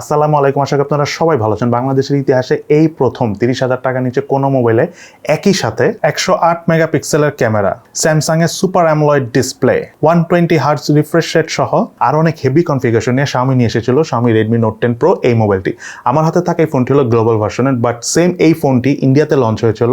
আসসালামু আলাইকুম। আশা করি আপনারা সবাই ভালো আছেন। বাংলাদেশের ইতিহাসে এই প্রথম তিরিশ হাজার টাকা নিচে কোনো মোবাইলে একই সাথে একশো আট মেগাপিক্সেলের ক্যামেরা স্যামসাং এর super AMOLED display, one twenty hertz refresh rate সহ আর অনেক হেভি কনফিগারেশন নিয়ে স্বামী নিয়ে এসেছিল স্বামী রেডমি নোট টেন প্রো এই মোবাইলটি। আমার হাতে থাকা এই ফোনটি হলো গ্লোবাল ভার্সনের বাট সেম এই ফোনটি ইন্ডিয়াতে লঞ্চ হয়েছিল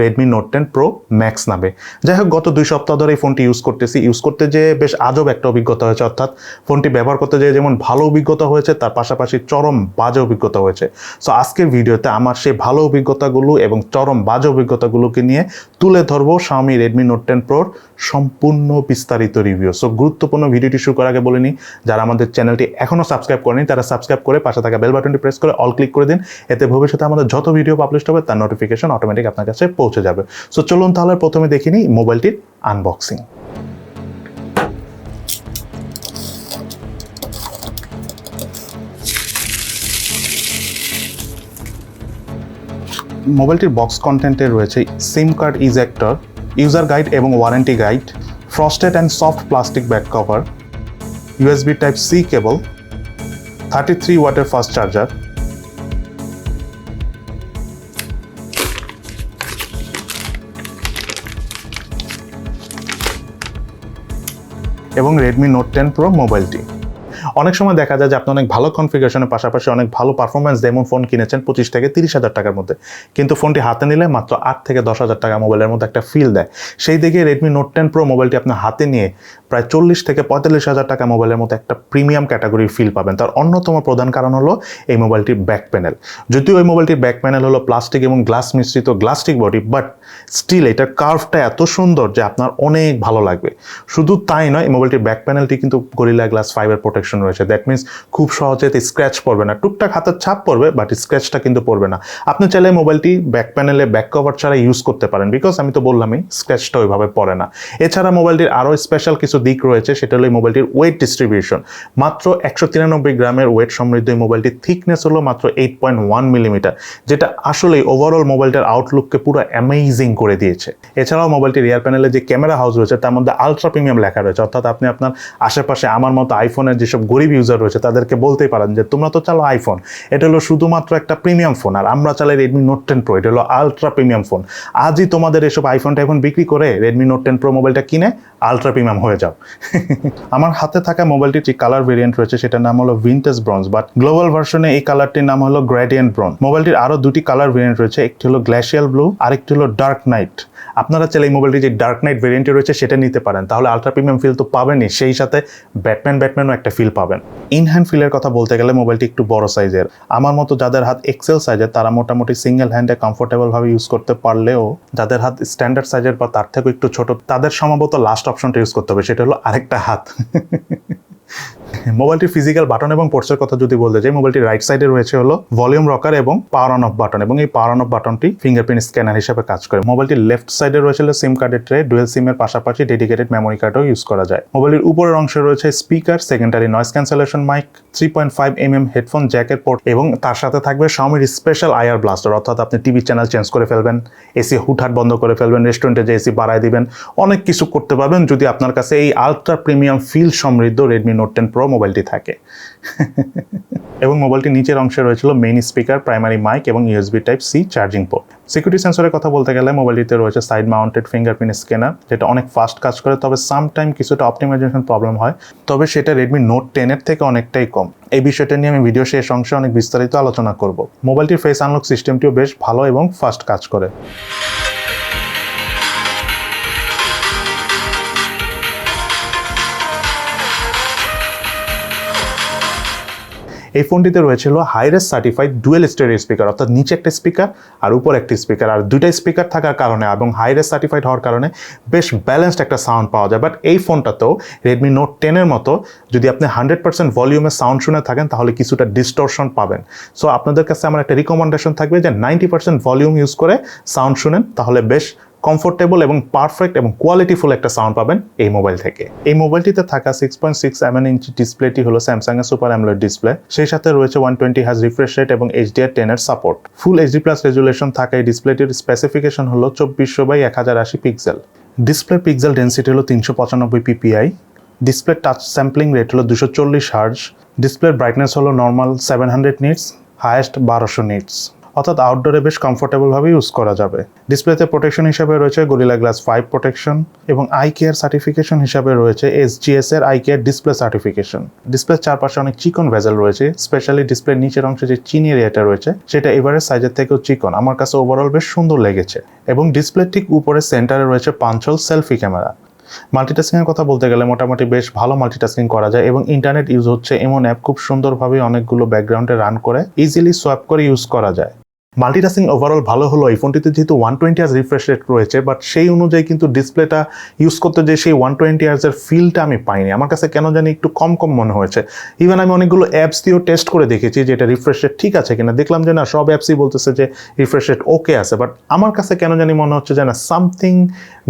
Redmi Note ten Pro Max নামে। যাই হোক, গত দুই সপ্তাহ ধরে এই ফোনটি ইউজ করতেছি। ইউজ করতে যে বেশ আজব একটা অভিজ্ঞতা হয়েছে, অর্থাৎ ফোনটি ব্যবহার করতে যেয়ে যেমন ভালো অভিজ্ঞতা হয়েছে, তার পাশাপাশি চরম বাজে অভিজ্ঞতা হয়েছে। সো আজকের ভিডিওতে আমার সেই ভালো অভিজ্ঞতাগুলো এবং চরম বাজে অভিজ্ঞতাগুলোকে নিয়ে তুলে ধরবো স্বামী রেডমি নোট টেন প্রোর সম্পূর্ণ বিস্তারিত রিভিউ সো গুরুত্বপূর্ণ ভিডিওটি শুরু করার আগে বলে নিই, যারা আমাদের চ্যানেলটি এখনও সাবস্ক্রাইব করেনি তারা সাবস্ক্রাইব করে পাশে থাকা বেল বাটনটি প্রেস করে অল ক্লিক করে দিন। এতে ভবিষ্যতে আমাদের যত ভিডিও পাবলিশ হবে, তার নোটিফিকেশন অটোমেটিক আপনার কাছে পৌঁছে যাবে। সো চলুন তাহলে প্রথমে দেখে নিই মোবাইলটির আনবক্সিং মোবাইলটির বক্স কন্টেন্টে রয়েছে SIM card ejector user guide এবং warranty guide frosted and soft plastic back cover USB type C cable thirty three ওয়াটের ফাস্ট চার্জার এবং রেডমি নোট টেন প্রো মোবাইলটি অনেক সময় দেখা যায় যে আপনি অনেক ভালো কনফিগারেশনের পাশাপাশি অনেক ভালো পারফরমেন্স যেমন ফোন কিনেছেন পঁচিশ থেকে তিরিশ হাজার টাকার মধ্যে। কিন্তু ফোনটি হাতে নিলে মাত্র আট থেকে দশ হাজার টাকা মোবাইলের মধ্যে একটা ফিল দেয়। সেই দিকে রেডমি নোট টেন প্রো মোবাইলটি আপনি হাতে নিয়ে প্রায় চল্লিশ থেকে পঁয়তাল্লিশ হাজার টাকা মোবাইলের মতো একটা প্রিমিয়াম ক্যাটাগরির ফিল পাবেন। তার অন্যতম প্রধান কারণ হলো এই মোবাইলটির ব্যাক প্যানেল। যদিও ওই মোবাইলটির ব্যাক প্যানেল হলো প্লাস্টিক এবং গ্লাস মিশ্রিত গ্লাস্টিক বডি বাট স্টিল এটার কার্ভটা এত সুন্দর যে আপনার অনেক ভালো লাগবে। শুধু তাই নয়, এই মোবাইলটির ব্যাক প্যানেলটি কিন্তু গরিলা গ্লাস ফাইবার প্রোটেকশন রয়েছে। দ্যাট মিনস খুব সহজে স্ক্র্যাচ পড়বে না। টুকটাক হাতের ছাপ পড়বে বাট স্ক্র্যাচটা কিন্তু পড়বে না। আপনি চাইলে মোবাইলটি ব্যাক প্যানেলে ব্যাক কভার ছাড়া ইউজ করতে পারেন বিকজ আমি তো বললামই স্ক্র্যাচটা ওইভাবে পড়ে না। এছাড়া মোবাইলটির আরও স্পেশাল কিছু দিক রয়েছে, সেটা হলো এই মোবাইলটির ওয়েট ডিস্ট্রিবিউশন মাত্র একশো তিরানব্বই গ্রামের ওয়েট সমৃদ্ধ এই মোবাইলটির থিকনেস হলো মাত্র এইট পয়েন্ট ওয়ান মিলিমিটার যেটা আসলে ওভারঅল মোবাইলটার আউটলুককে পুরো অ্যামেজিং করে দিয়েছে। এছাড়াও মোবাইলটির রিয়ার প্যানেলে যে ক্যামেরা হাউস রয়েছে, তার মধ্যে আলট্রা প্রিমিয়াম লেখা রয়েছে। অর্থাৎ আপনি আপনার আশেপাশে আমার মতো আইফোনের যেসব গরিব ইউজার রয়েছে, তাদেরকে বলতেই পারেন যে, তোমরা তো চালো আইফোন এটা হলো শুধুমাত্র একটা প্রিমিয়াম ফোন আর আমরা চালাই রেডমি নোট টেন প্রো এটা হলো আলট্রা প্রিমিয়াম ফোন আজই তোমাদের এসব আইফোন টাইফোন বিক্রি করে রেডমি নোট টেন প্রো মোবাইলটা কিনে আলট্রা প্রিমিয়াম হয়ে যাও। আমার হাতে থাকা মোবাইলটির যে কালার ভেরিয়েন্ট রয়েছে, সেটার নাম হলো ভিন্টেজ ব্রঞ্জ বাট গ্লোবাল ভার্সনে এই কালারটির নাম হলো গ্রেডিয়েন্ট ব্রন মোবাইলটির আরও দুটি কালার ভেরিয়েন্ট রয়েছে, একটি হলো গ্ল্যাশিয়াল ব্লু আরেকটি হলো ডার্ক নাইট আপনারা চাইলে এই মোবাইলটি যে ডার্ক নাইট ভেরিয়েন্টে রয়েছে, সেটা নিতে পারেন। তাহলে আলট্রা প্রিমিয়াম ফিল তো পাবেনই, সেই সাথে ব্যাটম্যান ব্যাটম্যানও একটা ফিল পাবেন। ইনহ্যান্ড ফিলের কথা বলতে গেলে মোবাইলটি একটু বড় সাইজের আমার মতো যাদের হাত এক্সেল সাইজের তারা মোটামুটি সিঙ্গেল হ্যান্ডে কমফোর্টেবলভাবে ইউজ করতে পারলেও, যাদের হাত স্ট্যান্ডার্ড সাইজের বা তার থেকেও একটু ছোট, তাদের সম্ভবত লাস্ট অপশনটা ইউজ করতে হবে, সেটা হলো আরেকটা হাত। মোবাইলটির ফিজিক্যাল বাটন এবং পোর্টসের কথা যদি বলতে চাই মোবাইলটির রাইট সাইডে রয়েছে হলো ভলিউম রকার এবং পাওয়ার অন অফ বাটন এবং এই পাওয়ার অন অফ বাটনটি ফিঙ্গারপ্রিন্ট স্ক্যানার হিসেবে কাজ করে। মোবাইলটির লেফট সাইডে রয়েছে সিম কার্ডের ট্রে ডুয়েল সিমের পাশাপাশি ডেডিকেটেড মেমোরি কার্ডও ইউজ করা যায়। মোবাইলের উপরের অংশে রয়েছে speaker secondary noise cancellation mic three point five M M headphone jacket port এবং তার সাথে থাকবে Xiaomiর স্পেশাল আয়ার ব্লাস্টার অর্থাৎ আপনি টিভি চ্যানেল চেঞ্জ করে ফেলবেন এসি হুটহাট বন্ধ করে ফেলবেন রেস্টুরেন্টে যে এসি বাড়ায় দিবেন, অনেক কিছু করতে পারবেন যদি আপনার কাছে এই আলট্রা প্রিমিয়াম ফিল সমৃদ্ধ রেডমি নোট টেন প্রো মোবাইলটি থাকে। এবং মোবাইলটির নিচের অংশে রয়েছিল মেইন স্পিকার প্রাইমারি মাইক এবং USB type C charging port security সেন্সরের কথা বলতে গেলে মোবাইলটিতে রয়েছে সাইড মাউন্টেড ফিঙ্গারপ্রিন্ট স্ক্যানার যেটা অনেক ফাস্ট কাজ করে, তবে সাম টাইম কিছুটা অপটিমাইজেশন প্রবলেম হয়। তবে সেটা রেডমি নোট টেনের থেকে অনেকটাই কম। এই বিষয়টা নিয়ে আমি ভিডিও শেষ অংশে অনেক বিস্তারিত আলোচনা করব। মোবাইলটির ফেস আনলক সিস্টেমটিও বেশ ভালো এবং ফাস্ট কাজ করে। এই ফোনটিতে রয়েছিল hi res certified dual stereo speaker অর্থাৎ নিচে একটা স্পিকার আর উপর একটি স্পিকার আর দুইটা স্পিকার থাকার কারণে এবং হাইরেস সার্টিফাইড হওয়ার কারণে বেশ ব্যালেন্সড একটা সাউন্ড পাওয়া যায়। বাট এই ফোনটাতেও রেডমি নোট টেনের মতো যদি আপনি হান্ড্রেড পার্সেন্ট ভলিউমে সাউন্ড শুনে থাকেন, তাহলে কিছুটা ডিস্টর্শন পাবেন। সো আপনাদের কাছে আমার একটা রিকমেন্ডেশন থাকবে যে নাইনটি পার্সেন্ট ভলিউম ইউজ করে সাউন্ড শুনেন, তাহলে বেশ কমফোর্টেবল এবং পারফেক্ট এবং কোয়ালিটিফুল একটা সাউন্ড পাবেন এই মোবাইল থেকে। এই মোবাইলটিতে থাকা সিক্স পয়েন্ট সিক্স এমএন ইঞ্চি ডিসপ্লেটি হলো স্যামসাং এর সুপার অ্যামোলেড ডিসপ্লে সেই সাথে রয়েছে ওয়ান টোয়েন্টি হাজ রিফ্রেশ রেট এবং এইচডিআর টেনের support full HD plus resolution থাকা এই ডিসপ্লেটির স্পেসিফিকেশন হলো চব্বিশশো বাই এক হাজার আশি পিক্সেল ডিসপ্লে পিক্সেল ডেন্সিটি হলো তিনশো পঁচানব্বই PPI display touch sampling rate হলো দুশো চল্লিশ হার্জ ডিসপ্লের ব্রাইটনেস হলো normal seven hundred nits highest বারোশো নিটস অর্থাৎ আউটডোরে বেশ কমফোর্টেবলভাবে ইউজ করা যাবে। ডিসপ্লেতে প্রোটেকশন হিসাবে রয়েছে গরিলা গ্লাস ফাইভ প্রোটেকশন এবং আই কেয়ার সার্টিফিকেশন হিসাবে রয়েছে এসজিএস এর আই কেয়ার ডিসপ্লে সার্টিফিকেশন ডিসপ্লের চারপাশে অনেক চিকন ভেজেল রয়েছে স্পেশালি ডিসপ্লের নিচের অংশে যে চিনি এরিয়াটা রয়েছে, সেটা এবারের সাইজের থেকেও চিকন। আমার কাছে ওভারঅল বেশ সুন্দর লেগেছে এবং ডিসপ্লে ঠিক উপরে সেন্টারে রয়েছে পাঞ্চল সেলফি ক্যামেরা মাল্টিটাস্কিং এর কথা বলতে গেলে মোটামুটি বেশ ভালো মাল্টিটাস্কিং করা যায় এবং ইন্টারনেট ইউজ হচ্ছে এমন অ্যাপ খুব সুন্দরভাবে অনেকগুলো ব্যাকগ্রাউন্ডে রান করে ইজিলি সোয়াপ করে ইউজ করা যায়। মাল্টিটাস্কিং ওভারঅল ভালো হলো, এই ফোনটিতে যেহেতু one twenty hertz refresh rate রয়েছে বাট সেই অনুযায়ী কিন্তু ডিসপ্লেটা ইউজ করতে যে সেই ওয়ান টোয়েন্টি আর্সের ফিলটা আমি পাইনি। আমার কাছে কেন জানি একটু কম কম মনে হয়েছে। ইভেন আমি অনেকগুলো অ্যাপস দিয়েও টেস্ট করে দেখেছি যে এটা রিফ্রেশ রেট ঠিক আছে কিনা। দেখলাম যে না, সব অ্যাপসই বলতেছে যে রিফ্রেশ রেট ওকে আছে বাট আমার কাছে কেন জানি মনে হচ্ছে যে না সামথিং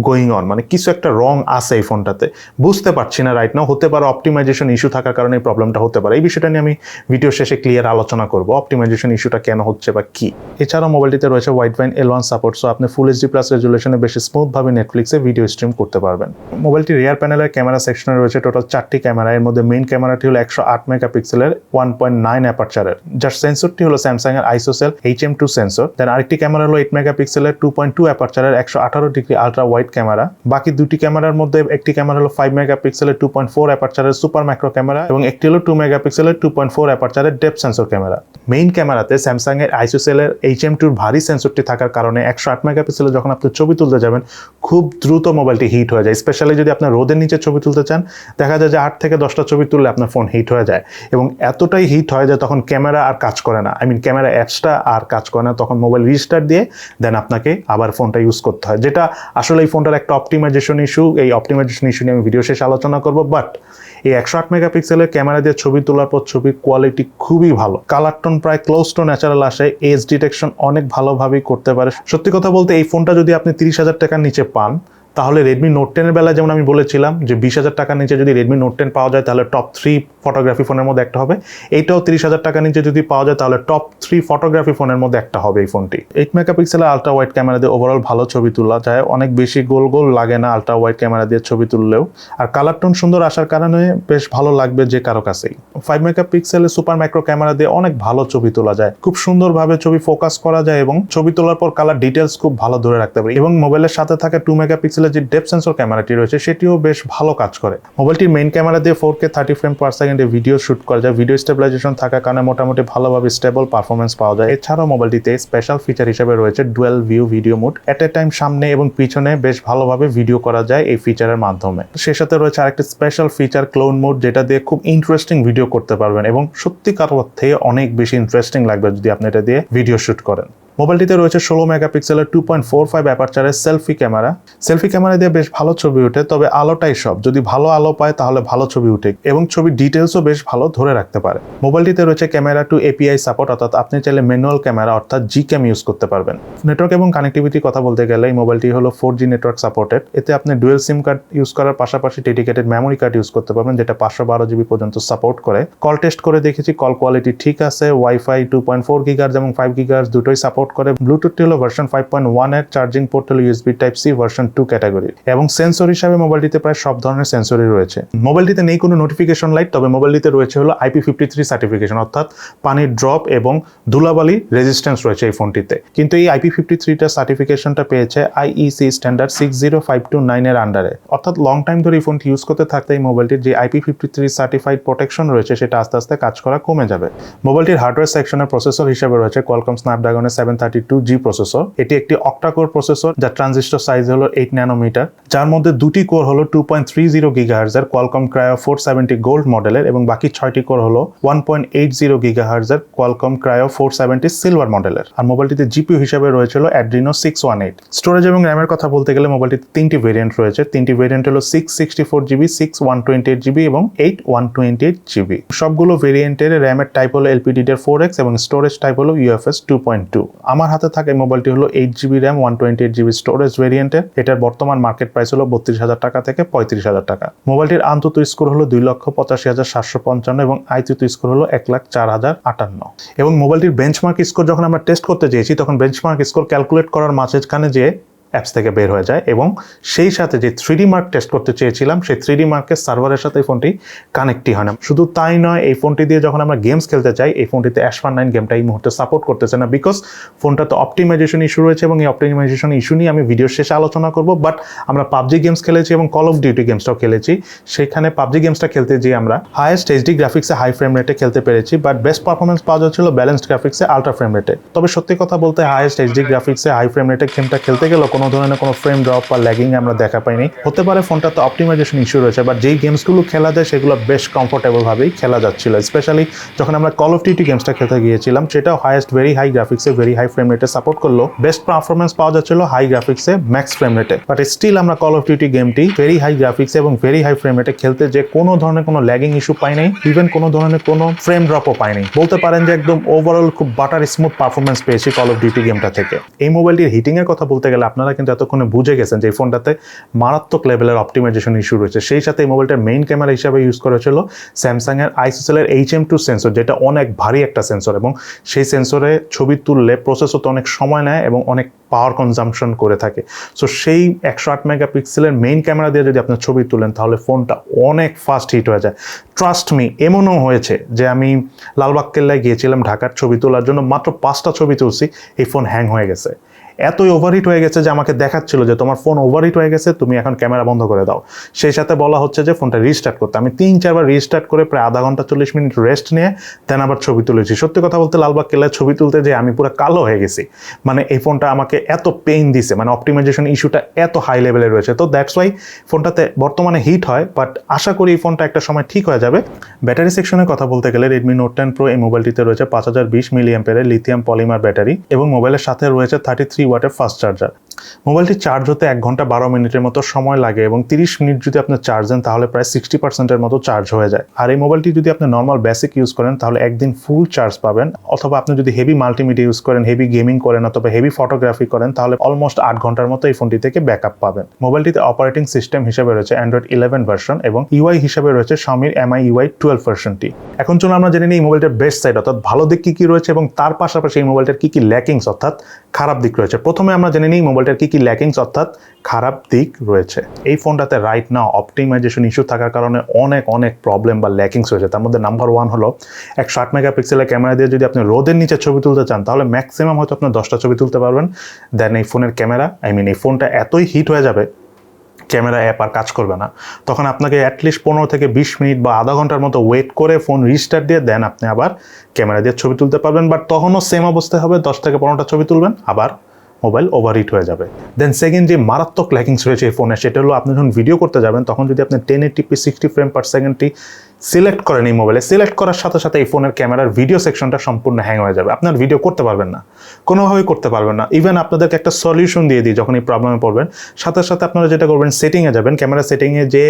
গোয়িং অন মানে কিছু একটা রং আছে এই ফোনটাতে বুঝতে পারছি না রাইট নাও হতে পারে অপটিমাইজেশন ইস্যু থাকার কারণে এই প্রবলেমটা হতে পারে। এই বিষয়টা নিয়ে আমি ভিডিও শেষে ক্লিয়ার আলোচনা করব অপটিমাইজেশন ইস্যুটা কেন হচ্ছে বা কি। এছাড়াও মোবাইলটিতে রয়েছে Widevine L one support so আপনি ফুল এইচডি প্লাস রেজুলেশনে বেশি স্মুথভাবে নেটফ্লিক্সে ভিডিও স্ট্রিম করতে পারবেন। মোবাইলটি রিয়ার প্যানেলের ক্যামেরা সেকশনে রয়েছে টোটাল চারটি ক্যামেরা এর মধ্যে মেইন ক্যামেরাটি হলো একশো আট মেগাপিক্সেলের ওয়ান পয়েন্ট নাইন অ্যাপারচারের যার সেন্সরটি হলো স্যামসাং এর ISOCELL H M two sensor then আরেকটি ক্যামেরা হলো এইট মেগাপিক্সেলের টু পয়েন্ট টু অ্যাপারচারের একশো আঠারো ডিগ্রি আলট্রা ওয়াইড ক্যামেরা বাকি দুটি ক্যামেরার মধ্যে একটি ক্যামেরা হলো ফাইভ মেগাপিক্সেলের টু পয়েন্ট ফোর অ্যাপারচারের সুপার ম্যাক্রো ক্যামেরা এবং একটি হলো টু মেগাপিক্সেলের টু পয়েন্ট ফোর অ্যাপারচারের ডেপ সেন্সর ক্যামেরা মেইন ক্যামেরাতে স্যামসাং এর আইসোসেলের এইচ এম টুর ভারী সেন্সরটি থাকার কারণে একশো আট মেগাপিক্সেলে যখন আপনি ছবি তুলতে যাবেন, খুব দ্রুত মোবাইলটি হিট হয়ে যায়। স্পেশালি যদি আপনার রোদের নিচে ছবি তুলতে চান, দেখা যায় যে আট থেকে দশটা ছবি তুললে আপনার ফোন হিট হয়ে যায়। এবং এতটাই হিট হয় যে তখন ক্যামেরা আর কাজ করে না। আই মিন ক্যামেরা অ্যাপসটা আর কাজ করে না। তখন মোবাইল রিস্টার্ট দিয়ে দেন আপনাকে আবার ফোনটা ইউজ করতে হয়। যেটা আসলে এই ফোনটার একটা অপটিমাইজেশন ইস্যু এই অপটিমাইজেশন ইস্যু নিয়ে আমি ভিডিও শেষে আলোচনা করব। বাট এই একশো আট মেগাপিক্সেলের ক্যামেরা দিয়ে ছবি তোলার পর ছবির কোয়ালিটি খুবই ভালো। কালার টোন প্রায় ক্লোজ টু ন্যাচারাল আসে এজ ডিটেকশন অনেক ভালোভাবেই করতে পারে। সত্যি কথা বলতে এই ফোনটা যদি আপনি তিরিশ হাজার টাকার নিচে পান তাহলে রেডমি নোট টেনের বেলায় যেমন আমি বলেছিলাম যে বিশ হাজার টাকার নিচে যদি রেডমি নোট টেন পাওয়া যায়, তাহলে টপ থ্রি ফটোগ্রাফি ফোনের মধ্যে একটা হবে। এইটাও তিরিশ হাজার টাকার নিচে যদি পাওয়া যায়, তাহলে টপ থ্রি ফটোগ্রাফি ফোনের মধ্যে একটা হবে এই ফোনটি এইট মেগা মেগাপিক্সেলের আলট্রা ওয়াইড ক্যামেরা দিয়ে ওভারঅল ভালো ছবি তোলা যায়। অনেক বেশি গোল গোল লাগে না আলট্রা ওয়াইড ক্যামেরা দিয়ে ছবি তুললেও। আর কালার টোন সুন্দর আসার কারণে বেশ ভালো লাগবে যে কারও কাছেই। ফাইভ মেগাপিক্সেলের সুপার মাইক্রো ক্যামেরা দিয়ে অনেক ভালো ছবি তোলা যায়। খুব সুন্দরভাবে ছবি ফোকাস করা যায় এবং ছবি তোলার পর কালার ডিটেলস খুব ভালো ধরে রাখতে পারে। এবং মোবাইলের সাথে থাকা টু মেগাপিক্সেলের যে ডেপ সেন্সর ক্যামেরাটি রয়েছে, সেটিও বেশ ভালো কাজ করে। মোবাইলটির মেইন ক্যামেরা দিয়ে four K thirty frame per সেকেন্ডে ভিডিও শুট করা যায়। ভিডিও স্টেবিলাইজেশন থাকার কারণে মোটামুটি ভালোভাবে স্টেবল পারফরমেন্স পাওয়া যায়। এছাড়াও মোবাইলটিতে স্পেশাল ফিচার হিসেবে রয়েছে dual view video mode at a time সামনে এবং পিছনে বেশ ভালোভাবে ভিডিও করা যায় এই ফিচারের মাধ্যমে। সে সাথে রয়েছে আরেকটি স্পেশাল ফিচার ক্লোন মোড যেটা দিয়ে খুব ইন্টারেস্টিং ভিডিও করতে পারবেন এবং সত্যিকার অর্থে অনেক বেশি ইন্টারেস্টিং লাগবে যদি আপনি এটা দিয়ে ভিডিও শুট করেন। মোবাইলটিতে রয়েছে ষোলো মেগাপিক্সেলের টু পয়েন্ট ফোর ফাইভ অ্যাপারচারের সেলফি ক্যামেরা সেলফি ক্যামেরা দিয়ে বেশ ভালো ছবি ওঠে, তবে আলোটাই সব। যদি ভালো আলো পায়, তাহলে ভালো ছবি উঠে এবং ছবির ডিটেলসও বেশ ভালো ধরে রাখতে পারে। মোবাইলটিতে রয়েছে ক্যামেরা টু এপিআই সাপোর্ট অর্থাৎ আপনি চাইলে ম্যানুয়াল ক্যামেরা অর্থাৎ জি ক্যাম ইউজ করতে পারবেন। নেটওয়ার্ক এবং কানেক্টিভিটির কথা বলতে গেলে এই মোবাইলটি হলো ফোর জি নেটওয়ার্ক সাপোর্টেড এতে আপনি ডুয়েল সিম কার্ড ইউজ করার পাশাপাশি ডেডিকেটেড মেমোরি কার্ড ইউজ করতে পারবেন, যেটা পাঁচশো বারো জিবি পর্যন্ত সাপোর্ট করে। কল টেস্ট করে দেখেছি কল কোয়ালিটি ঠিক আছে WiFi two point four gigahertz এবং ফাইভ গিগার্স দুটোই সাপোর্ট করে ব্লুটুথ হলো ভার্সন ফাইভ পয়েন্ট ওয়ানের চার্জিং পোর্ট হলো USB type C version two category এবং সেন্সর হিসাবে মোবাইলটিতে প্রায় সব ধরনের সেন্সরই রয়েছে। মোবাইলটিতে নেই কোনো নোটিফিকেশন লাইট তবে মোবাইলটিতে রয়েছে হলো আইপি ফিফটি থ্রি সার্টিফিকেশন অর্থাৎ পানির ড্রপ এবং ধুলাবালি রেজিস্ট্যান্স রয়েছে এই ফোনটিতে কিন্তু এই আইপি ফিফটি থ্রিটা সার্টিফিকেশনটা পেয়েছে IEC standard six zero five two নাইনের আন্ডারে অর্থাৎ লং টাইম ধরে এই ফোনটি ইউজ করতে থাকতে এই মোবাইলটির যে IP fifty three certified protection রয়েছে, সেটা আস্তে আস্তে কাজ করা কমে যাবে। মোবাইলটির হার্ডওয়্যার সেকশনের প্রসেসর হিসেবে রয়েছে Qualcomm স্ন্যাপড্রাগনের seven thirty two G processor এটি একটি অক্টাকোর প্রসেসর যার ট্রানজিস্টর সাইজ হলো এইট ন্যানোমিটার যার মধ্যে দুটি কোর হলো two point three zero গিগাহার্জের Qualcomm Kryo four seventy gold মডেলের এবং বাকি ছয়টি কোর হলো one point eight zero গিগাহার্জের Qualcomm Kryo four seventy silver মডেলের আর মোবাইলটিতে জিপিউ হিসেবে রয়েছিল Adreno six one eight storage এবং র্যামের কথা বলতে গেলে মোবাইলটিতে তিনটি ভেরিয়েন্ট রয়েছে। তিনটি ভেরিয়েন্ট হলো six sixty four GB six one twenty eight GB এবং eight one twenty eight GB সবগুলো ভেরিয়েন্টের র্যামের টাইপ হলো এলপিডিডের ফোর এক্স এবং স্টোরেজ টাইপ হলো ইউএফএস টু পয়েন্ট টু আমার হাতে থাকা এই মোবাইলটি হলো eight GB RAM one twenty eight GB storage ভেরিয়েন্টের এটার বর্তমান মার্কেট প্রাইস হলো বত্রিশ হাজার টাকা থেকে পঁয়ত্রিশ হাজার টাকা। মোবাইলটির আন্তত স্কোর হলো দুই লক্ষ পঁচাশি হাজার সাতশো পঞ্চান্ন এবং আইতৃত স্কোর হলো এক লাখ চার হাজার আটান্ন। এবং মোবাইলটির বেঞ্চমার্ক স্কোর যখন আমরা টেস্ট করতে চেয়েছি, তখন বেঞ্চমার্ক স্কোর ক্যালকুলেট করার মাঝেখানে যে অ্যাপস থেকে বের হয়ে যায় এবং সেই সাথে যে থ্রিডি মার্ক টেস্ট করতে চেয়েছিলাম, সেই থ্রিডি মার্কের সার্ভারের সাথে এই ফোনটি কানেক্টই হয় না। শুধু তাই নয়, এই ফোনটি দিয়ে যখন আমরা গেমস খেলতে চাই এই ফোনটিতে অ্যাশফার নাইন গেমটা এই মুহূর্তে সাপোর্ট করতেছে না বিকজ ফোনটা তো অপটিমাইজেশন ইস্যু রয়েছে এবং এই অপটিমাইজেশন ইস্যু নিয়ে আমি ভিডিওর শেষে আলোচনা করব বাট আমরা পাবজি গেমস খেলেছি এবং কল অফ ডিউটি গেমসটাও খেলেছি। সেখানে পাবজি গেমসটা খেলতে যেয়ে আমরা হাইয়েস্ট এইচডি গ্রাফিক্সে হাই ফ্রেম রেটে খেলতে পেরেছি বাট বেস্ট পারফরমেন্স পাওয়া যাচ্ছিল ব্যালেন্সড গ্রাফিক্সে আলট্রা ফ্রেম রেটে তবে সত্যি কথা বলতে হাইয়েস্ট এইচডি গ্রাফিক্সে হাই ফ্রেম রেটে গেমটা খেলতে গেলেও কোনো ধরনের কোনো ফ্রেম ড্রপ বা ল্যাগিং আমরা দেখা পাইনি। হতে পারে ফোনটাতে অপটিমাইজেশন ইস্যু রয়েছে বাট যেই গেমসগুলো খেলা যায় সেগুলো বেশ কমফোর্টেবলভাবেই খেলা যাচ্ছিল। স্পেশালি যখন আমরা কল অফ ডিউটি গেমসটা খেলতে গিয়েছিলাম, সেটাও হাইয়েস্ট ভেরি হাই গ্রাফিক্সে ভেরি হাই ফ্রেম রেটে সাপোর্ট করল। বেস্ট পারফরমেন্স পাওয়া যাচ্ছিল হাই গ্রাফিক্সে ম্যাক্স ফ্রেম রেটে বাট স্টিল আমরা কল অফ ডিউটি গেমটি ভেরি হাই গ্রাফিক্সে এবং ভেরি হাই ফ্রেম রেটে খেলতে যে কোনো ধরনের কোনো ল্যাগিং ইস্যু পাই নাই ইভেন কোনো ধরনের কোনো ফ্রেম ড্রপও পাইনি। বলতে পারেন যে একদম ওভারঅল খুব বাটার স্মুথ পারফরমেন্স পেয়েছি কল অফ ডিউটি গেমটা থেকে। এই মোবাইলটির হিটিং এর কথা বলতে গেলে আপনারা কিন্তু এতক্ষণে বুঝে গেছেন যে এই ফোনটাতে মারাত্মক লেভেলের অপটিমাইজেশন ইস্যু রয়েছে। সেই সাথে এই মোবাইলটার মেইন ক্যামেরা হিসাবে ইউজ করা হয়েছিল স্যামসাং এর আইসোসেল এর এইচ এম টু সেন্সর যেটা অনেক ভারী একটা সেন্সর এবং সেই সেন্সরে ছবি তুললে প্রসেস হতে অনেক সময় নেয় এবং অনেক পাওয়ার কনজামশন করে থাকে। সো সেই একশো আট মেগাপিক্সেলের মেইন ক্যামেরা দিয়ে যদি আপনার ছবি তুলেন, তাহলে ফোনটা অনেক ফাস্ট হিট হয়ে যায়। ট্রাস্ট মি এমনও হয়েছে যে আমি লালবাগ কেল্লায় গিয়েছিলাম ঢাকার ছবি তোলার জন্য, মাত্র পাঁচটা ছবি তুলছি, এই ফোন হ্যাং হয়ে গেছে। এতই ওভারহিট হয়ে গেছে যে আমাকে দেখাচ্ছিল যে তোমার ফোন ওভারহিট হয়ে গেছে, তুমি এখন ক্যামেরা বন্ধ করে দাও। সেই সাথে বলা হচ্ছে যে ফোনটা রিস্টার্ট করতে। আমি তিন, চারবার রিস্টার্ট করে প্রায় আধা ঘণ্টা চল্লিশ মিনিট রেস্ট নিয়ে দেন আবার ছবি তুলেছি। সত্যি কথা বলতে লালবাগ কেল্লায় ছবি তুলতে যে আমি পুরো কালো হয়ে গেছি। মানে এই ফোনটা আমাকে এত পেইন দিছে মানে অপটিমাইজেশন ইস্যুটা এত হাই লেভেলে রয়েছে। তো দ্যাটস ওয়াই ফোনটাতে বর্তমানে হিট হয় বাট আশা করি এই ফোনটা একটা সময় ঠিক হয়ে যাবে। ব্যাটারি সেকশনের কথা বলতে গেলে রেডমি নোট টেন প্রো এই মোবাইলটিতে রয়েছে পাঁচ হাজার বিশ milliampere lithium polymer battery এবং মোবাইলের সাথে রয়েছে থার্টি থ্রি ওয়াটের ফাস্ট চার্জার মোবাইলটি চার্জ হতে এক ঘণ্টা বারো মিনিটের মতো সময় লাগে এবং তিরিশ মিনিট যদি আপনি চার্জ দেন, তাহলে প্রায় সিক্সটি পার্সেন্টের মতো চার্জ হয়ে যায়। আর এই মোবাইলটি যদি আপনি নর্মাল বেসিক ইউজ করেন, তাহলে একদিন ফুল চার্জ পাবেন। অথবা আপনি যদি হেভি মাল্টিমিডিয়া ইউজ করেন হেভি গেমিং করেন অথবা হেভি ফটোগ্রাফি করেন, তাহলে অলমোস্ট আট ঘণ্টার মতো এই ফোনটি থেকে ব্যাকআপ পাবেন। মোবাইলটিতে অপারেটিং সিস্টেম হিসেবে রয়েছে অ্যান্ড্রয়েড ইলেভেন ভার্সন এবং ইউআই হিসেবে রয়েছে স্বামীর এমআই ইউআই টুয়েলভ ভার্সনটি এখন চলুন আমরা জেনে নিই এই মোবাইলটার বেস্ট সাইড অর্থাৎ ভালো দিক কি কি রয়েছে এবং তার পাশাপাশি এই মোবাইলটার কি কি ল্যাকিংস অর্থাৎ খারাপ দিক রয়েছে। প্রথমে আমরা জেনে নিই মোবাইলটার কি কি ল্যাকিংস, অর্থাৎ খারাপ দিক রয়েছে। এই ফোনটাতে রাইট নাও অপটিমাইজেশন ইস্যু থাকার কারণে অনেক অনেক প্রবলেম বা ল্যাকিংস রয়েছে। তার মধ্যে নাম্বার ওয়ান হলো একশো আট মেগাপিক্সেলের ক্যামেরা দিয়ে যদি আপনি রোদের নিচে ছবি তুলতে চান, তাহলে ম্যাক্সিমাম হয়তো আপনি দশটা ছবি তুলতে পারবেন। দেন এই ফোনের ক্যামেরা আই মিন এই ফোনটা এতই হিট হয়ে যাবে ক্যামেরা অ্যাপ আর কাজ করবে না। তখন আপনাকে অ্যাটলিস্ট পনেরো থেকে বিশ মিনিট বা আধা ঘণ্টার মতো ওয়েট করে ফোন রিস্টার্ট দিয়ে দেন আপনি আবার ক্যামেরা দিয়ে ছবি তুলতে পারবেন। বাট তখনও সেম অবস্থায় হবে, দশ থেকে পনেরোটা ছবি তুলবেন, আবার মোবাইল ওভার ওভারহিট হয়ে যাবে। দেন সেকেন্ড যে মারাত্মক ল্যাকিংস রয়েছে এই ফোনে সেটা হলো আপনি যখন ভিডিও করতে যাবেন, তখন যদি আপনি ten eighty p sixty frame per সেকেন্ডটি select করেন এই মোবাইলে সিলেক্ট করার সাথে সাথে এই ফোনের ক্যামেরার ভিডিও সেকশনটা সম্পূর্ণ হ্যাং হয়ে যাবে। আপনার ভিডিও করতে পারবেন না। কোনোভাবেই করতে পারবেন না। ইভেন আপনাদেরকে একটা সলিউশন দিয়ে দিই যখন এই প্রবলেমে পড়বেন, সাথে সাথে আপনারা যেটা করবেন সেটিংয়ে যাবেন। ক্যামেরা সেটিংয়ে যে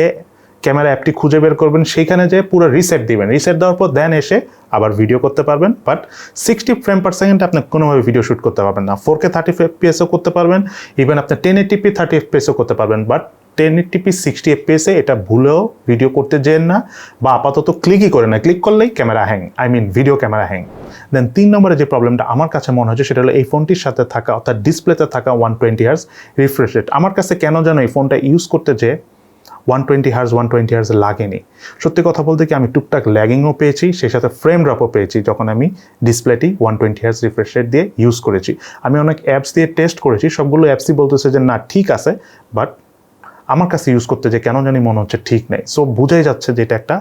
ক্যামেরা অ্যাপটি খুঁজে বের করবেন, সেইখানে যে পুরো রিসেট দিবেন। রিসেট দেওয়ার পর দেন এসে আবার ভিডিও করতে পারবেন বাট সিক্সটি ফ্রেম পার সেকেন্ডে আপনি কোনোভাবে ভিডিও শ্যুট করতে পারবেন না। ফোর কে থার্টি এফপিএসও করতে পারবেন ইভেন আপনি টেন এইটিপি থার্টি এফপিএসও করতে পারবেন but ten eighty p sixty এফপিএসে এটা ভুলেও ভিডিও করতে যেন না, বা আপাতত ক্লিকই করে না। ক্লিক করলেই camera hang I mean video camera hang then তিন নম্বরে যে প্রবলেমটা আমার কাছে মনে হচ্ছে, সেটা হলো এই ফোনটির সাথে থাকা, অর্থাৎ ডিসপ্লেতে থাকা one twenty hertz refresh rate আমার কাছে কেন যেন এই ফোনটা ইউজ করতে যে one twenty hertz one twenty hertz লাগেনি। সত্যি কথা বলতে কি আমি টুকটাক ল্যাগিংও পেয়েছি, সেই সাথে ফ্রেম ড্রপও পেয়েছি যখন আমি ডিসপ্লেটি one twenty hertz refresh rate দিয়ে ইউজ করেছি। আমি অনেক অ্যাপস দিয়ে টেস্ট করেছি, সবগুলো অ্যাপসই বলতেছে যে না, ঠিক আছে বাট আমার কাছে ইউজ করতে যে কেন জানি মনে হচ্ছে ঠিক নেই। সো বোঝাই যাচ্ছে যে এটা একটা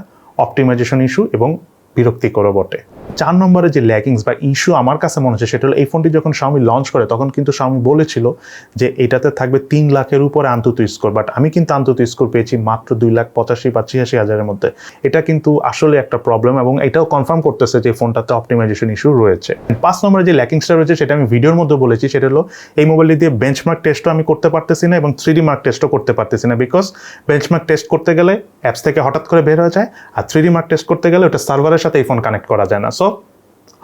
অপটিমাইজেশন ইস্যু এবং বিরক্তিকর বটে। চার নম্বরে যে ল্যাকিংস বা ইস্যু আমার কাছে মনে হচ্ছে, সেটা হলো এই ফোনটি যখন শাওমি লঞ্চ করে, তখন কিন্তু শাওমি বলেছিল যে এটাতে থাকবে তিন লাখের উপরে আন্তত স্কোর বাট আমি কিন্তু আন্তত স্কোর পেয়েছি মাত্র দুই লাখ পঁচাশি বা ছিয়াশি হাজারের মধ্যে। এটা কিন্তু আসলে একটা প্রবলেম এবং এটাও কনফার্ম করতেছে যে ফোনটাতে অপটিমাইজেশন ইস্যু রয়েছে। পাঁচ নম্বরে যে ল্যাকিংসটা রয়েছে, সেটা আমি ভিডিওর মধ্যে বলেছি, সেটা হলো এই মোবাইলটি দিয়ে বেঞ্চমার্ক টেস্টও আমি করতে পারতেছি না এবং থ্রিডি মার্ক টেস্টও করতে পারতেছি না বিকজ বেঞ্চমার্ক টেস্ট করতে গেলে অ্যাপস থেকে হঠাৎ করে বের হয়ে যায়, আর থ্রিডি মার্ক টেস্ট করতে গেলে ওটা সার্ভারের সাথে এই ফোন কানেক্ট করা যায় না। そ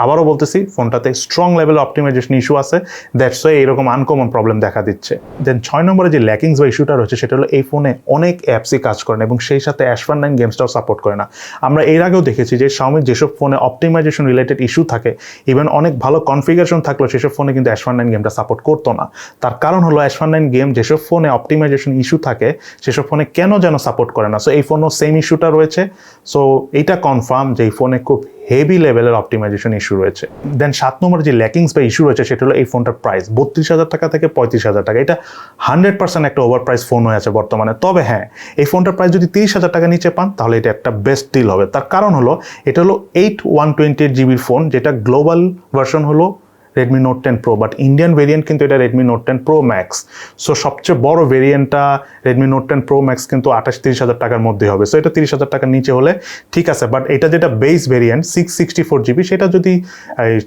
আবারও বলতেছি, ফোনটাতে স্ট্রং লেভেল অপটিমাইজেশন ইস্যু আছে। দ্যাটস ওয়াই এরকম আনকমন প্রবলেম দেখা দিচ্ছে। দেন ছয় নম্বরে যে ল্যাকিংস বা ইস্যুটা রয়েছে, সেটা হলো এই ফোনে অনেক অ্যাপসই কাজ করে না এবং সেই সাথে অ্যাশফার নাইন গেমসটাও সাপোর্ট করে না। আমরা এর আগেও দেখেছি যে Xiaomi যেসব ফোনে অপটিমাইজেশন রিলেটেড ইস্যু থাকে ইভেন অনেক ভালো কনফিগারেশন থাকলেও সেসব ফোনে কিন্তু অ্যাশফার নাইন গেমটা সাপোর্ট করতো না। তার কারণ হলো অ্যাশফার নাইন গেম যেসব ফোনে অপটিমাইজেশন ইস্যু থাকে, সেসব ফোনে কেন যেন সাপোর্ট করে না? সো এই ফোনও সেম ইস্যুটা রয়েছে। সো এইটা কনফার্ম যে এই ফোনে খুব হেভি লেভেলের অপটিমাইজেশন ইস্যু রয়েছে। দেন সাত নম্বর যে ল্যাকিংস বা ইস্যু রয়েছে, সেটা হলো এই ফোনটার প্রাইস বত্রিশ হাজার টাকা থেকে পঁয়ত্রিশ হাজার টাকা। এটা হান্ড্রেড পার্সেন্ট একটা ওভার প্রাইস ফোন হয়ে আছে বর্তমানে। তবে হ্যাঁ এই ফোনটার প্রাইস যদি তিরিশ হাজার টাকা নিচে পান, তাহলে এটা একটা বেস্ট ডিল হবে। তার কারণ হলো, এটা হলো এইট ওয়ান টোয়েন্টি এইট জিবির ফোন যেটা গ্লোবাল ভার্সন হলো Redmi note ten pro but Indian variant কিন্তু এটা Redmi note ten pro max so সবচেয়ে বড় ভেরিয়েন্টটা Redmi note ten pro max কিন্তু আঠাশ তিরিশ হাজার টাকার মধ্যে হবে। সো এটা তিরিশ হাজার টাকার নিচে হলে ঠিক আছে বাট এটা যেটা base variant six sixty four GB সেটা যদি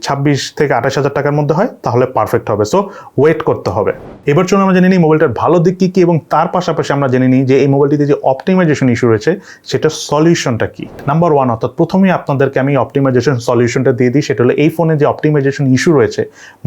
ছাব্বিশ থেকে আঠাশ হাজার টাকার মধ্যে হয়, তাহলে পারফেক্ট হবে। সো ওয়েট করতে হবে। এবার চলুন আমরা জেনে নিই মোবাইলটার ভালো দিক কী কী, এবং তার পাশাপাশি আমরা জেনে নিই যে এই মোবাইলটিতে যে অপটিমাইজেশন ইস্যু রয়েছে, সেটা সলিউশনটা কি। নাম্বার ওয়ান অর্থাৎ প্রথমেই আপনাদেরকে আমি অপটিমাইজেশন সলিউশনটা দিয়ে দিই, সেটা হলো এই ফোনে যে অপটিমাইজেশন ইস্যু রয়েছে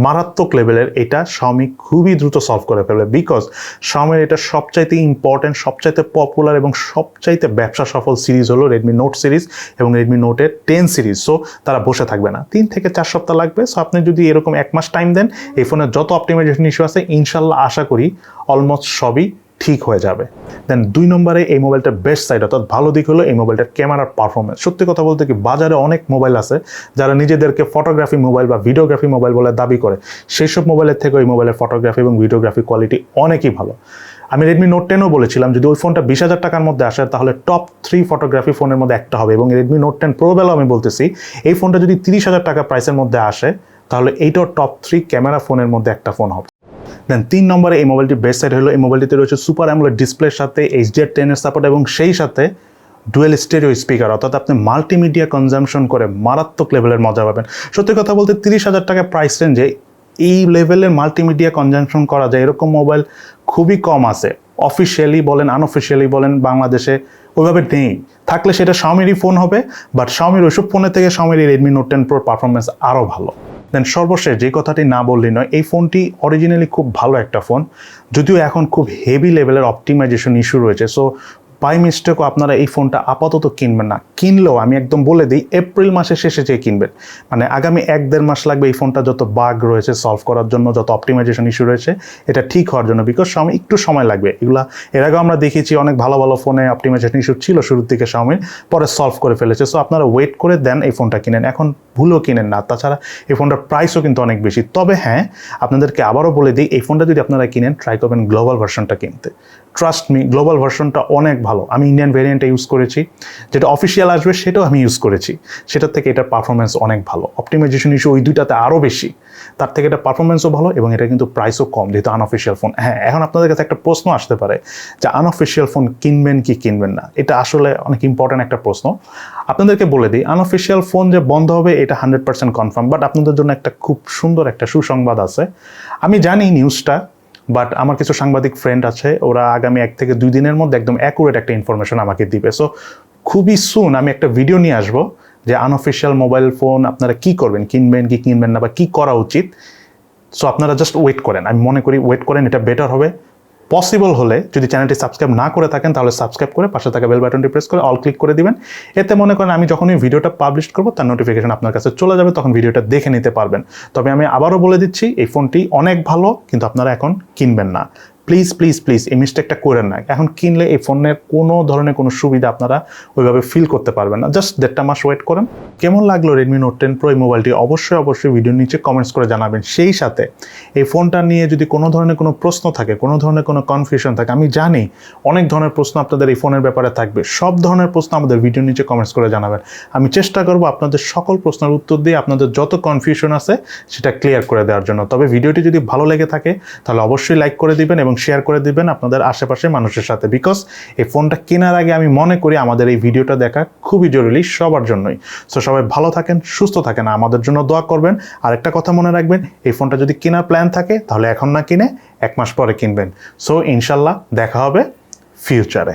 মারাত্মক লেভেলের এটা স্বামী খুবই দ্রুত সলভ করে ফেলবে বিকজ স্বামীর এটা সবচাইতে ইম্পর্টেন্ট সবচাইতে পপুলার এবং সবচাইতে ব্যবসা সফল সিরিজ হলো রেডমি নোট সিরিজ এবং রেডমি নোটের টেন সিরিজ সো তারা বসে থাকবে না। তিন থেকে চার সপ্তাহ লাগবে সো আপনি যদি এরকম এক মাস টাইম দেন, এই ফোনের যত অপটিমাইজেশন ইস্যু আছে, ইনশাল্লাহ আশা করি অলমোস্ট সবই ঠিক হয়ে যাবে। দেন দুই নম্বরে এই মোবাইলটার বেস্ট সাইড অর্থাৎ ভালো দিক হলো এই মোবাইলটার ক্যামেরার পারফরমেন্স সত্যি কথা বলতে কি, বাজারে অনেক মোবাইল আছে যারা নিজেদেরকে ফটোগ্রাফি মোবাইল বা ভিডিওগ্রাফি মোবাইল বলে দাবি করে। সেই সব মোবাইলের থেকে ওই মোবাইলের ফটোগ্রাফি এবং ভিডিওগ্রাফি কোয়ালিটি অনেকই ভালো। আমি রেডমি নোট টেনও বলেছিলাম, যদি ওই ফোনটা বিশ হাজার টাকার মধ্যে আসে, তাহলে টপ থ্রি ফটোগ্রাফি ফোনের মধ্যে একটা হবে এবং রেডমি নোট টেন প্রো বেলাও আমি বলতেছি, এই ফোনটা যদি তিরিশ হাজার টাকা প্রাইসের মধ্যে আসে, তাহলে এইটাও টপ থ্রি ক্যামেরা ফোনের মধ্যে একটা ফোন হবে। দেন তিন নম্বরে এই মোবাইলটির বেস্ট সাইড হলো, এই মোবাইলটিতে রয়েছে সুপার অ্যামোলেড ডিসপ্লের সাথে এইচডিআর টেনের সাপোর্ট এবং সেই সাথে ডুয়েল স্টেরিও স্পিকার অর্থাৎ আপনি মাল্টিমিডিয়া কনজামশন করে মারাত্মক লেভেলের মজা পাবেন। সত্যি কথা বলতে তিরিশ হাজার টাকা প্রাইস রেঞ্জে এই লেভেলের মাল্টিমিডিয়া কনজামশন করা যায়, এরকম মোবাইল খুবই কম আছে। অফিসিয়ালি বলেন আনঅফিসিয়ালি বলেন, বাংলাদেশে ওইভাবে নেই। থাকলে সেটা শাওমিরই ফোন হবে বাট শাওমির ওইসব ফোনের থেকে শাওমির রেডমি নোট টেন প্রোর পারফরমেন্স আরও ভালো। দেন সর্বশেষ যে কথাটি না বললেই নয়, এই ফোনটি অরিজিনালি খুব ভালো একটা ফোন, যদিও এখন খুব হেভি লেভেলের অপটিমাইজেশন ইস্যু রয়েছে। সো বাই মিস্টেকও আপনারা এই ফোনটা আপাতত কিনবেন না। কিনলেও আমি একদম বলে দিই এপ্রিল মাসের শেষে যেয়ে কিনবেন। মানে আগামী এক দেড় মাস লাগবে এই ফোনটা যত বাগ রয়েছে সলভ করার জন্য, যত অপটিমাইজেশন ইস্যু রয়েছে, এটা ঠিক হওয়ার জন্য। বিকজ সময় একটু সময় লাগবে। এগুলা এর আগেও আমরা দেখেছি অনেক ভালো ভালো ফোনে অপটিমাইজেশন ইস্যু ছিল শুরুর দিকে Xiaomi, পরে সলভ করে ফেলেছে। সো আপনারা ওয়েট করে দেন এই ফোনটা কিনেন। এখন ভুলও কিনেন না। তাছাড়া এই ফোনটার প্রাইসও কিন্তু অনেক বেশি। তবে হ্যাঁ আপনাদেরকে আবারও বলে দিই, এই ফোনটা যদি আপনারা কিনেন ট্রাই করবেন গ্লোবাল ভার্সনটা কিনতে। ট্রাস্ট মি গ্লোবাল ভার্সনটা অনেক ভালো। আমি ইন্ডিয়ান ভেরিয়েন্টটা ইউজ করেছি। যেটা অফিসিয়াল আসবে, সেটাও আমি ইউজ করেছি। সেটার থেকে এটার পারফরমেন্স অনেক ভালো। অপটিমাইজেশন ইস্যু ওই দুইটাতে আরও বেশি। তার থেকে এটা পারফরমেন্সও ভালো এবং এটা কিন্তু প্রাইসও কম, যেহেতু আনঅফিসিয়াল ফোন হ্যাঁ এখন আপনাদের কাছে একটা প্রশ্ন আসতে পারে যে আনঅফিসিয়াল ফোন কিনবেন কি কিনবেন না? এটা আসলে অনেক ইম্পর্ট্যান্ট একটা প্রশ্ন। আপনাদেরকে বলে দিই আনঅফিসিয়াল ফোন যে বন্ধ হবে, এটা হান্ড্রেড পার্সেন্ট কনফার্ম বাট আপনাদের জন্য একটা খুব সুন্দর একটা সুসংবাদ আছে। আমি জানি নিউজটা বাট আমার কিছু সাংবাদিক ফ্রেন্ড আছে, ওরা আগামী এক থেকে দুই দিনের মধ্যে একদম অ্যাকুরেট একটা ইনফরমেশন আমাকে দিবে। সো খুবই সুন আমি একটা ভিডিও নিয়ে আসব যে আনঅফিসিয়াল মোবাইল ফোন আপনারা কি করবেন, কিনবেন, কি কিনবেন না বা কি করা উচিত। সো আপনারা জাস্ট ওয়েট করেন। আমি মনে করি ওয়েট করেন, এটা বেটার হবে। পসিবল হলে যদি চ্যানেলটি সাবস্ক্রাইব না করে থাকেন, তাহলে সাবস্ক্রাইব করে পাশে থাকা বেল বাটনটি প্রেস করে অল ক্লিক করে দিবেন। এতে মনে করেন আমি যখনই ভিডিওটা পাবলিশ করব, তার নোটিফিকেশন আপনার কাছে চলে যাবে, তখন ভিডিওটা দেখে নিতে পারবেন। তবে আমি আবারও বলে দিচ্ছি, এই ফোনটি অনেক ভালো, কিন্তু আপনারা এখন কিনবেন না। প্লিজ প্লিজ প্লিজ এই মিস্টেকটা করেন না। এখন কিনলে এই ফোনের কোনো ধরনের কোনো সুবিধা আপনারা ওইভাবে ফিল করতে পারবেন না। জাস্ট দেড়টা মাস ওয়েট করেন। কেমন লাগল রেডমি নোট টেন প্রো এই মোবাইলটি অবশ্যই অবশ্যই ভিডিওর নিচে কমেন্টস করে জানাবেন। সেই সাথে এই ফোনটা নিয়ে যদি কোনো ধরনের কোনো প্রশ্ন থাকে, কোনো ধরনের কোনো কনফিউশন থাকে, আমি জানি অনেক ধরনের প্রশ্ন আপনাদের এই ফোনের ব্যাপারে থাকবে। সব ধরনের প্রশ্ন আমাদের ভিডিওর নিচে কমেন্টস করে জানাবেন। আমি চেষ্টা করব আপনাদের সকল প্রশ্নের উত্তর দিয়ে আপনাদের যত কনফিউশন আছে, সেটা ক্লিয়ার করে দেওয়ার জন্য। তবে ভিডিওটি যদি ভালো লেগে থাকে, তাহলে অবশ্যই লাইক করে দিবেন এবং শেয়ার করে দিবেন আপনাদের আশেপাশে মানুষের সাথে। বিকজ এই ফোনটা কেনার আগে আমি মনে করি আমাদের এই ভিডিওটা দেখা খুবই জরুরি সবার জন্যই। সো সবাই ভালো থাকেন, সুস্থ থাকেন, আমাদের জন্য দোয়া করবেন। আর একটা কথা মনে রাখবেন, এই ফোনটা যদি কেনার প্ল্যান থাকে, তাহলে এখন না কিনে, এক মাস পরে কিনবেন। সো ইনশাল্লাহ দেখা হবে ফিউচারে